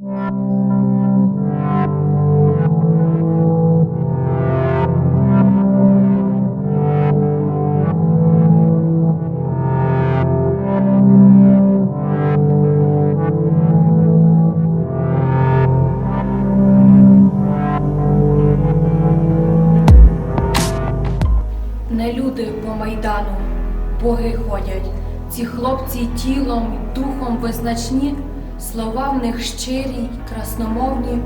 Не люди по майдану, боги ходять. Ці хлопці тілом, духом визначні, слова в них щирі, й красномовні,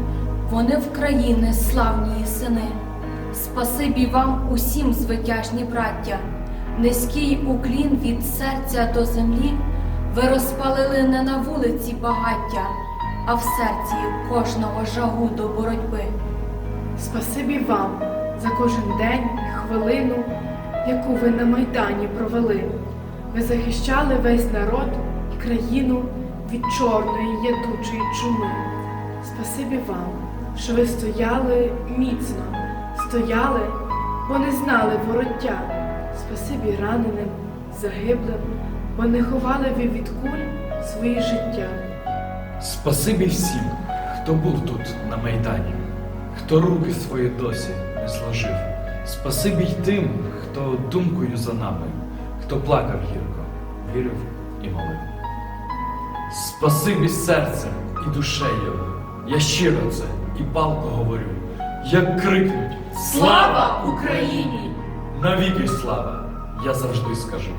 вони в країни славні сини. Спасибі вам усім, звитяжні браття, низький уклін від серця до землі. Ви розпалили не на вулиці багаття, а в серці кожного жагу до боротьби. Спасибі вам за кожен день і хвилину, яку ви на Майдані провели. Ви захищали весь народ і країну від чорної ядучої чуми. Спасибі вам, що ви стояли міцно, стояли, бо не знали вороття. Спасибі раненим, загиблим, бо не ховали ви від куль свої життя. Спасибі всім, хто був тут на Майдані, хто руки свої досі не зложив. Спасибі й тим, хто думкою за нами, хто плакав гірко, вірив і молив. Спасибі серцем і душею, я щиро це і палко говорю, як крикнуть Слава Україні! Навіки слава, я завжди скажу.